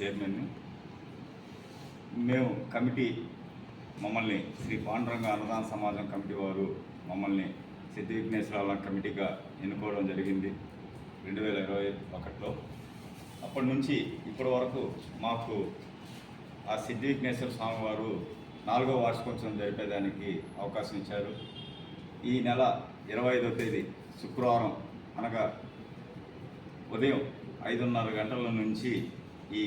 Vighneshwara chairman మేము committee మమ్మల్ని శ్రీ పాండురంగ అన్నదాన సమాజం కమిటీ వారు మమ్మల్ని సిద్ధి విఘ్నేశ్వరాల కమిటీగా ఎన్నుకోవడం జరిగింది రెండు వేల ఇరవై ఒకటిలో. అప్పటి నుంచి ఇప్పటి వరకు మాకు ఆ సిద్ధి విఘ్నేశ్వర స్వామి వారు నాలుగో వార్షికోత్సవం జరిపేదానికి అవకాశం ఇచ్చారు. ఈ నెల ఇరవై ఐదో తేదీ శుక్రవారం అనగా ఉదయం ఐదున్నర గంటల నుంచి ఈ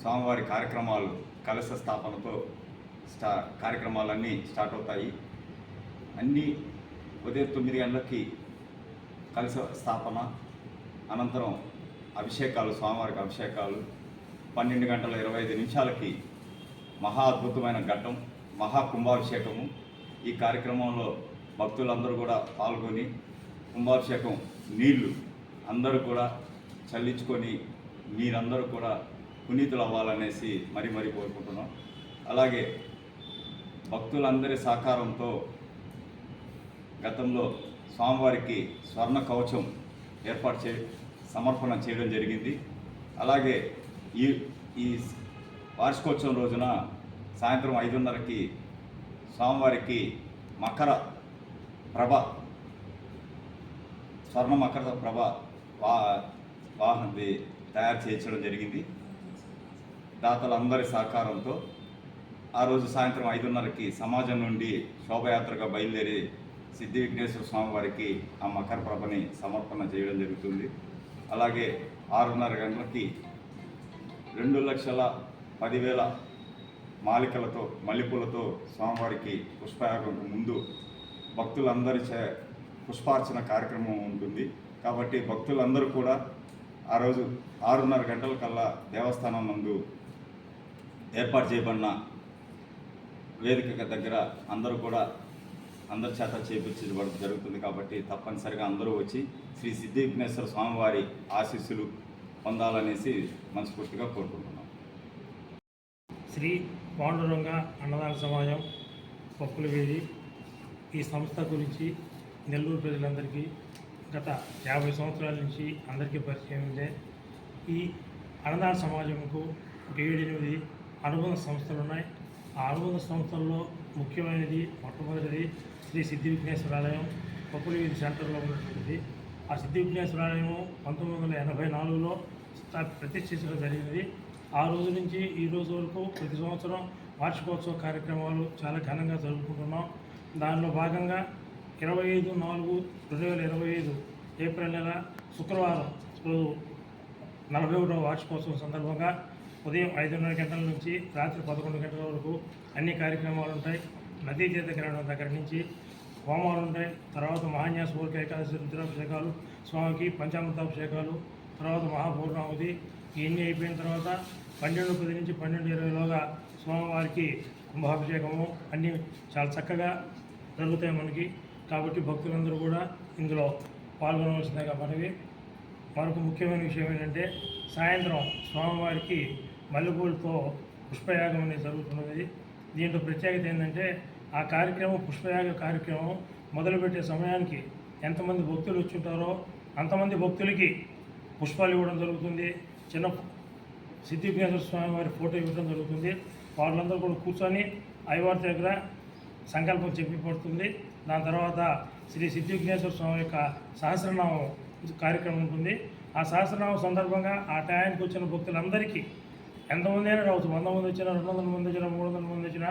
స్వామివారి కార్యక్రమాలు కలశ స్థాపనతో స్టా కార్యక్రమాలన్నీ స్టార్ట్ అవుతాయి. అన్నీ ఉదయం తొమ్మిది గంటలకి కలశ స్థాపన అనంతరం అభిషేకాలు స్వామివారికి అభిషేకాలు పన్నెండు గంటల ఇరవై ఐదు నిమిషాలకి మహా అద్భుతమైన ఘట్టం మహా కుంభాభిషేకము. ఈ కార్యక్రమంలో భక్తులందరూ కూడా పాల్గొని కుంభాభిషేకం నీళ్ళు అందరూ కూడా చల్లించుకొని మీరందరూ కూడా పునీతులు అవ్వాలనేసి మరీ మరీ కోరుకుంటున్నాం. అలాగే భక్తులందరి సహకారంతో గతంలో స్వామివారికి స్వర్ణ కవచం ఏర్పాటు చే సమర్పణ చేయడం జరిగింది. అలాగే ఈ ఈ వార్షికోత్సవం రోజున సాయంత్రం ఐదున్నరకి స్వామివారికి మకర ప్రభ స్వర్ణ మకర ప్రభ వా వాహనది తయారు చేయించడం జరిగింది. దాతలందరి సహకారంతో ఆ రోజు సాయంత్రం ఐదున్నరకి సమాజం నుండి శోభయాత్రగా బయలుదేరి సిద్ధి విఘ్నేశ్వర స్వామి వారికి ఆ మకర ప్రభని సమర్పణ చేయడం జరుగుతుంది. అలాగే ఆరున్నర గంటలకి రెండు లక్షల పదివేల మాలికలతో మల్లెపూలతో స్వామివారికి పుష్పయాగం ముందు భక్తులందరి చే పుష్పార్చన కార్యక్రమం ఉంటుంది. కాబట్టి భక్తులందరూ కూడా ఆ రోజు ఆరున్నర గంటల కల్లా దేవస్థానం నందు ఏర్పాటు చేయబడిన వేదిక దగ్గర అందరూ కూడా అందరి చేత చేపించబడి జరుగుతుంది కాబట్టి తప్పనిసరిగా అందరూ వచ్చి శ్రీ సిద్ధి విఘ్నేశ్వర స్వామివారి ఆశీస్సులు పొందాలనేసి మనస్ఫూర్తిగా కోరుకుంటున్నాం. శ్రీ పాండురంగ అన్నదాన సమాజం పప్పుల వేది. ఈ సంస్థ గురించి నెల్లూరు ప్రజలందరికీ గత యాభై సంవత్సరాల నుంచి అందరికీ పరిచయం ఉందే. ఈ అన్నదాన సమాజంకు ఒక ఏడు ఎనిమిది అనుబంధ సంస్థలు ఉన్నాయి. ఆ అనుబంధ సంస్థల్లో ముఖ్యమైనది మొట్టమొదటిది శ్రీ సిద్ధి విఘ్నేశ్వరాలయం పప్పుల వీధి సెంటర్లో ఉన్నటువంటిది. ఆ సిద్ధి విఘ్నేశ్వరాలయం పంతొమ్మిది వందల ఎనభై నాలుగులో ప్రతిష్ఠించడం జరిగినది. ఆ రోజు నుంచి ఈ రోజు వరకు ప్రతి సంవత్సరం వార్షికోత్సవ కార్యక్రమాలు చాలా ఘనంగా జరుపుకుంటున్నాం. దానిలో భాగంగా ఇరవై ఐదు నాలుగు రెండు వేల ఇరవై ఐదు ఏప్రిల్ నెల శుక్రవారం రోజు నలభై ఒకటవ వార్షికోత్సవం సందర్భంగా ఉదయం ఐదున్నర గంటల నుంచి రాత్రి పదకొండు గంటల వరకు అన్ని కార్యక్రమాలు ఉంటాయి. నదీ తీర్థ గ్రహణం దగ్గర నుంచి హోమాలు ఉంటాయి. తర్వాత మహాన్యాస పూర్వక ఏకాదశి రుద్రాభిషేకాలు స్వామికి పంచామృతాభిషేకాలు తర్వాత మహాపూర్ణావతి ఇవన్నీ అయిపోయిన తర్వాత పన్నెండు పది నుంచి పన్నెండు ఇరవైలోగా స్వామివారికి కుంభాభిషేకము అన్నీ చాలా చక్కగా జరుగుతాయి మనకి. కాబట్టి భక్తులందరూ కూడా ఇందులో పాల్గొనవలసిందిగా మనవి. మరొక ముఖ్యమైన విషయం ఏంటంటే సాయంత్రం స్వామివారికి మల్లెపూలతో పుష్పయాగం అనేది జరుగుతున్నది. దీంట్లో ప్రత్యేకత ఏంటంటే ఆ కార్యక్రమం పుష్పయాగ కార్యక్రమం మొదలుపెట్టే సమయానికి ఎంతమంది భక్తులు వచ్చి ఉంటారో అంతమంది భక్తులకి పుష్పాలు ఇవ్వడం జరుగుతుంది. చిన్న సిద్ధి స్వామి వారి ఫోటో ఇవ్వడం జరుగుతుంది. వాళ్ళందరూ కూడా కూర్చొని అయ్యవారి దగ్గర సంకల్పం చెప్పి పడుతుంది. దాని తర్వాత శ్రీ సిద్ధి విఘ్నేశ్వర స్వామి యొక్క సహస్రనామం కార్యక్రమం ఉంటుంది. ఆ సహస్రనామ సందర్భంగా ఆ టయానికి వచ్చిన భక్తులందరికీ ఎంతమంది అయినా రావచ్చు. వంద మంది వచ్చినా రెండు వందల మంది వచ్చినా మూడు వందల మంది వచ్చినా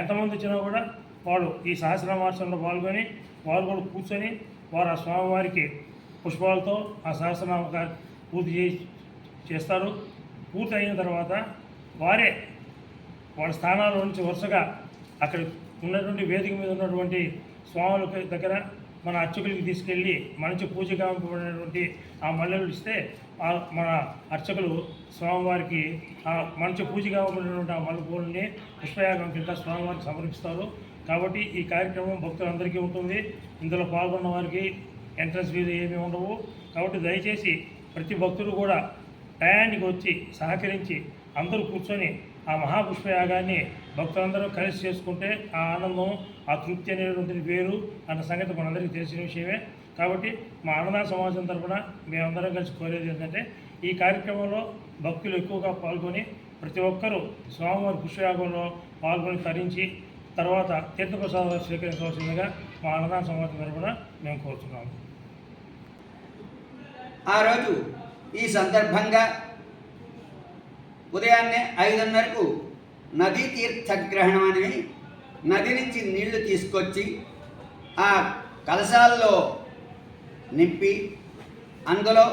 ఎంతమంది వచ్చినా కూడా వాళ్ళు ఈ సహస్రనామార్చనలో పాల్గొని వారు కూడా కూర్చొని వారు ఆ స్వామివారికి పుష్పాలతో ఆ సహస్రనామ పూర్తి చేసి చేస్తారు. పూర్తి అయిన తర్వాత వారే వాళ్ళ స్థానాల నుంచి వరుసగా అక్కడ ఉన్నటువంటి వేదిక మీద ఉన్నటువంటి స్వాముల దగ్గర మన అర్చకులకి తీసుకెళ్ళి మంచి పూజ కాంపబడినటువంటి ఆ మల్లెలు ఇస్తే ఆ మన అర్చకులు స్వామివారికి ఆ మంచి పూజ కాంపబడినటువంటి ఆ మల్లె పూలని పుష్పయాగం కింద స్వామివారికి సమర్పిస్తారు. కాబట్టి ఈ కార్యక్రమం భక్తులందరికీ ఉంటుంది. ఇందులో పాల్గొన్న వారికి ఎంట్రన్స్ ఫీజు ఏమీ ఉండవు. కాబట్టి దయచేసి ప్రతి భక్తుడు కూడా టయానికి వచ్చి సహకరించి అందరూ కూర్చొని ఆ మహాపుష్పయాగాన్ని భక్తులందరూ కలిసి చేసుకుంటే ఆ ఆనందం ఆ తృప్తి అనేటువంటిది వేరు అన్న సంగతి మనందరికీ తెలిసిన విషయమే. కాబట్టి మా అన్నదాన సమాజం తరఫున మేమందరం కలిసి కోరేది ఏంటంటే ఈ కార్యక్రమంలో భక్తులు ఎక్కువగా పాల్గొని ప్రతి ఒక్కరూ స్వామివారి పుష్పయాగంలో పాల్గొని తరించి తర్వాత తీర్థప్రసాదాలు స్వీకరించవలసిందిగా మా అన్నదాన సమాజం తరఫున మేము కోరుతున్నాము. ఆ రోజు ఈ సందర్భంగా ఉదయాన్నే ఐదున్నరకు నదీ తీర్థగ్రహణం అని నది నుంచి నీళ్ళు తీసుకొచ్చి ఆ కలశాల్లో నింపి అందులో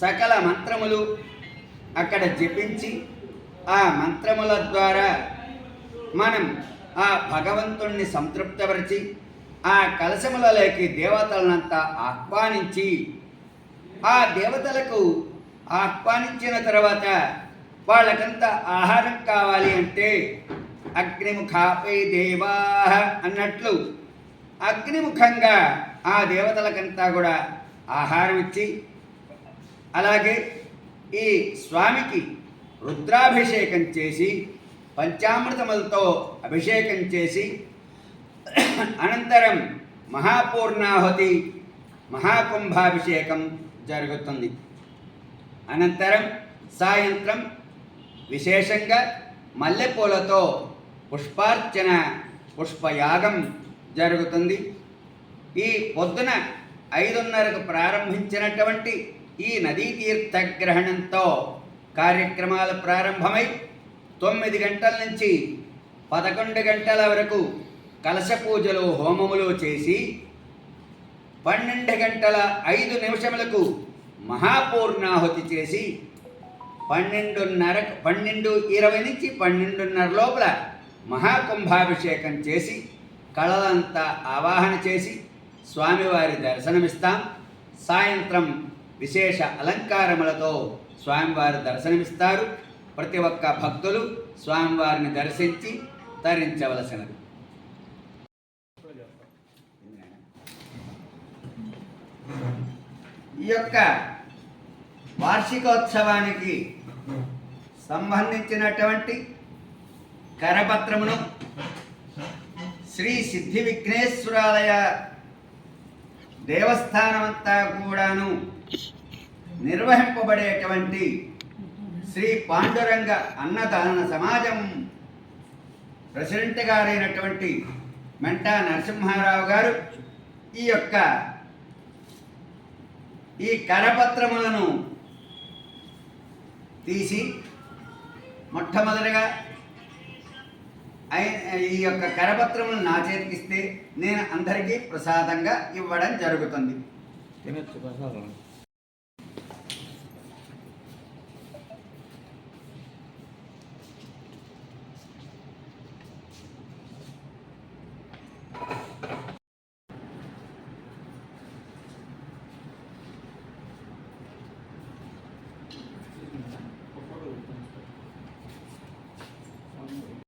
సకల మంత్రములు అక్కడ జపించి ఆ మంత్రముల ద్వారా మనం ఆ భగవంతుణ్ణి సంతృప్తపరిచి ఆ కలశములలోకి దేవతలనంతా ఆహ్వానించి ఆ దేవతలకు ఆహ్వానించిన తర్వాత వాళ్ళకంతా ఆహారం కావాలి అంటే అగ్నిముఖాపై దేవా అన్నట్లు అగ్నిముఖంగా ఆ దేవతలకంతా కూడా ఆహారం ఇచ్చి అలాగే ఈ స్వామికి రుద్రాభిషేకం చేసి పంచామృతములతో అభిషేకం చేసి అనంతరం మహాపూర్ణాహుతి మహాకుంభాభిషేకం జరుగుతుంది. అనంతరం సాయంత్రం విశేషంగా మల్లెపూలతో పుష్పార్చన పుష్పయాగం జరుగుతుంది. ఈ పొద్దున ఐదున్నరకు ప్రారంభించినటువంటి ఈ నదీ తీర్థగ్రహణంతో కార్యక్రమాలు ప్రారంభమై తొమ్మిది గంటల నుంచి పదకొండు గంటల వరకు కలశ పూజలు హోమములు చేసి పన్నెండు గంటల ఐదు నిమిషములకు మహాపూర్ణాహుతి చేసి పన్నెండున్నర పన్నెండు ఇరవై నుంచి పన్నెండున్నర లోపల మహాకుంభాభిషేకం చేసి కళలంతా ఆవాహన చేసి స్వామివారి దర్శనమిస్తాం. సాయంత్రం విశేష అలంకారములతో స్వామివారి దర్శనమిస్తారు. ప్రతి ఒక్క భక్తులు స్వామివారిని దర్శించి తరించవలసినది. ఈ యొక్క వార్షికోత్సవానికి సంబంధించినటువంటి కరపత్రమును శ్రీ సిద్ధి విఘ్నేశ్వరాలయ దేవస్థానమంతా కూడాను నిర్వహింపబడేటువంటి శ్రీ పాండురంగ అన్నదాన సమాజం ప్రెసిడెంట్ గారైనటువంటి మెంటా నరసింహారావు గారు ఈ యొక్క ఈ కరపత్రములను తీసి మొట్టమొదటిగా ఈ యొక్క కరపత్రములు నా చేతికిస్తే నేను అందరికీ ప్రసాదంగా ఇవ్వడం జరుగుతుంది. తినచ్చు ప్రసాదం.